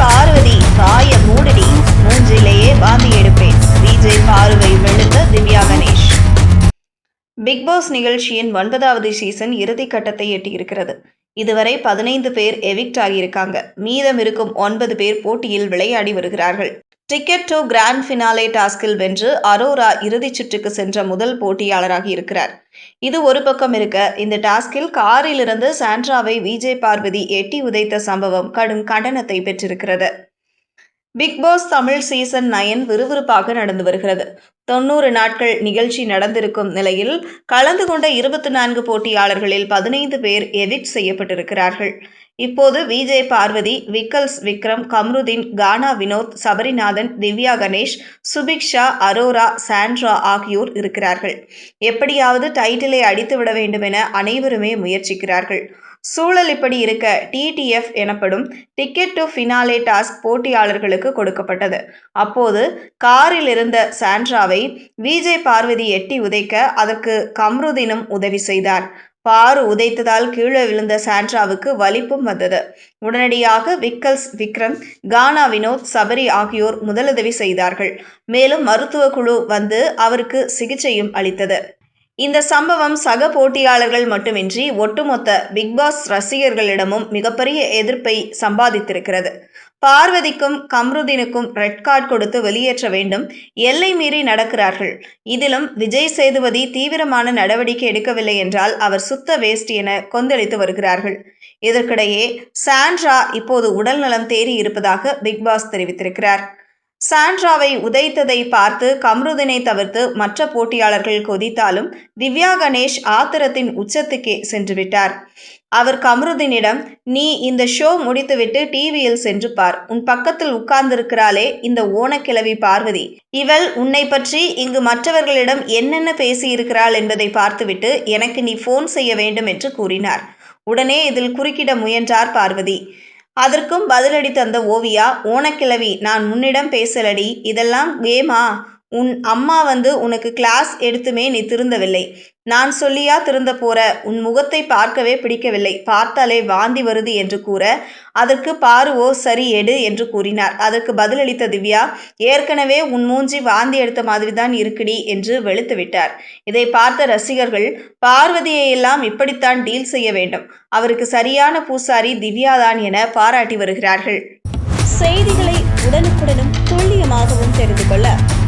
பார்வதி காய மூடடி மூஞ்சிலேயே வாந்தி எடுப்பேன். விஜய் பார்வை வெளுத்த திவ்யா கணேஷ். பிக் பாஸ் நிகழ்ச்சியின் ஒன்பதாவது சீசன் இறுதி கட்டத்தை எட்டியிருக்கிறது. இதுவரை பதினைந்து பேர் எவிக்ட் ஆகியிருக்காங்க. மீதம் இருக்கும் ஒன்பது பேர் போட்டியில் விளையாடி வருகிறார்கள். டிக்கெட் டு கிராண்ட் ஃபினாலே டாஸ்கில் வென்று அரோரா இறுதிச் சுற்றுக்கு சென்ற முதல் போட்டியாளராக இருக்கிறார். இது ஒரு பக்கம் இருக்க இந்த டாஸ்கில் காரிலிருந்து சாண்ட்ராவை விஜய் பார்வதி எட்டி உதைத்த சம்பவம் கடும் கண்டனத்தை பெற்றிருக்கிறது. Bigg Boss Tamil season nine விறுவிறுப்பாக நடந்து வருகிறது. தொண்ணூறு நாட்கள் நிகழ்ச்சி நடந்திருக்கும் நிலையில் கலந்து கொண்ட இருபத்தி நான்கு போட்டியாளர்களில் பதினைந்து பேர் எவிக்ட் செய்யப்பட்டிருக்கிறார்கள். இப்போது விஜய் பார்வதி விக்கல்ஸ் விக்ரம் கம்ருதீன் கானா வினோத் சபரிநாதன் திவ்யா கணேஷ் சுபிக்ஷா அரோரா சாண்ட்ரா ஆகியோர் இருக்கிறார்கள். எப்படியாவது டைட்டிலை அடித்துவிட வேண்டும் என அனைவருமே முயற்சிக்கிறார்கள். சூழல் இப்படி இருக்க டிடிஎஃப் எனப்படும் டிக்கெட் டு ஃபினாலே டாஸ்க் போட்டியாளர்களுக்கு கொடுக்கப்பட்டது. அப்போது காரில் இருந்த சாண்ட்ராவை விஜய் பார்வதி எட்டி உதைக்க அதற்கு கம்ருதீனும் உதவி செய்தார். பாரு உதைத்ததால் கீழே விழுந்த சாண்ட்ராவுக்கு வலிப்பும் வந்தது. உடனடியாக விக்கல்ஸ் விக்ரம் கானா வினோத் சபரி ஆகியோர் முதலுதவி செய்தார்கள். மேலும் மருத்துவ குழு வந்து அவருக்கு சிகிச்சையும் அளித்தது. இந்த சம்பவம் சக போட்டியாளர்கள் மட்டுமின்றி ஒட்டுமொத்த பிக்பாஸ் ரசிகர்களிடமும் மிகப்பெரிய எதிர்ப்பை சம்பாதித்திருக்கிறது. பார்வதிக்கும் கம்ருதீனுக்கும் ரெட் கார்டு கொடுத்து வெளியேற்ற வேண்டும். எல்லை மீறி நடக்கிறார்கள். இதிலும் விஜய் சேதுபதி தீவிரமான நடவடிக்கை எடுக்கவில்லை என்றால் அவர் சுத்த வேஸ்ட் என கொந்தளித்து வருகிறார்கள். இதற்கிடையே சாண்ட்ரா இப்போது உடல்நலம் தேறி இருப்பதாக பிக்பாஸ் தெரிவித்திருக்கிறார். சாண்ட்ராவை உதைத்ததை பார்த்து கம்ருதினை தவிர்த்து மற்ற போட்டியாளர்கள் கொதித்தாலும் திவ்யா கணேஷ் ஆத்திரத்தின் உச்சத்துக்கே சென்றுவிட்டார் அவர் கம்ருதினிடம் நீ இந்த ஷோ முடித்துவிட்டு டிவியில் சென்று பார். உன் பக்கத்தில் உட்கார்ந்திருக்கிறாளே இந்த ஓனக்கிழவி பார்வதி. இவள் உன்னை பற்றி இங்கு மற்றவர்களிடம் என்னென்ன பேசியிருக்கிறாள் என்பதை பார்த்துவிட்டு எனக்கு நீ ஃபோன் செய்ய வேண்டும் என்று கூறினார். உடனே இதில் குறுக்கிட முயன்றார் பார்வதி. அதற்கும் பதிலடி தந்த ஓவியா ஓனக்கிழவி நான் உன்னிடம் பேசலடி இதெல்லாம் கேமா உன் அம்மா வந்து உனக்கு கிளாஸ் எடுத்துமே நீ திருந்தவில்லை. நான் சொல்லியா திருந்த போற? உன் முகத்தை பார்க்கவே பிடிக்கவில்லை. பார்த்தாலே வாந்தி வருது என்று கூற அதற்கு பாருவோ சரி எடு என்று கூறினார். அதற்கு பதிலளித்த திவ்யா ஏற்கனவே உன் மூஞ்சி வாந்தி எடுத்த மாதிரி தான் இருக்குடி என்று வெளுத்துவிட்டார் இதை பார்த்த ரசிகர்கள் பார்வதியை எல்லாம் இப்படித்தான் டீல் செய்ய வேண்டும். அவருக்கு சரியான பூசாரி திவ்யாதான் என பாராட்டி வருகிறார்கள். செய்திகளை உடனுக்குடனும் துல்லியமாகவும் தெரிந்து கொள்ள